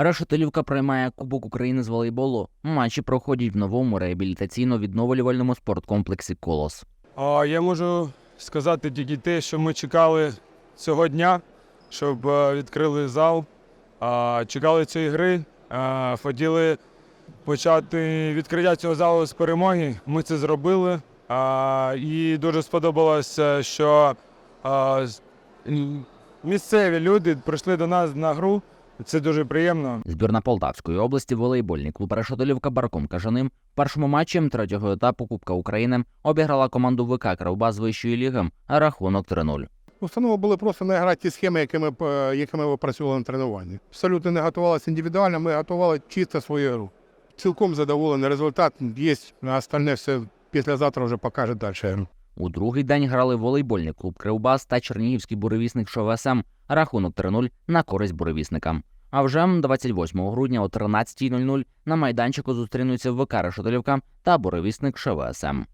Решетилівка приймає Кубок України з волейболу. Матчі проходять в новому реабілітаційно-відновлювальному спорткомплексі Колос. Я можу сказати тільки те, що ми чекали цього дня, щоб е, відкрили зал. Чекали цієї гри, хотіли почати відкриття цього залу з перемоги. Ми це зробили. І дуже сподобалося, що місцеві люди прийшли до нас на гру. Це дуже приємно. Збірна Полтавської області волейбольний клуб Решетилівка Барком Кажаним в першому матчі третього етапу Кубка України обіграла команду ВК Кравбас з вищої ліги рахунок 3-0. Установа були просто не грати ті схеми, якими, якими ми працювали на тренуванні. Абсолютно не готувалися індивідуально, ми готували чисто свою гру. Цілком задоволений результат. Є, а остальне все післязавтра вже покаже далі. У другий день грали волейбольний клуб Кривбас та Чернігівський буревісник ШВСМ. Рахунок 3-0 на користь буревісникам. А вже 28 грудня о 13.00 на майданчику зустрінуться ВК Решетолівка та буревісник ШВСМ.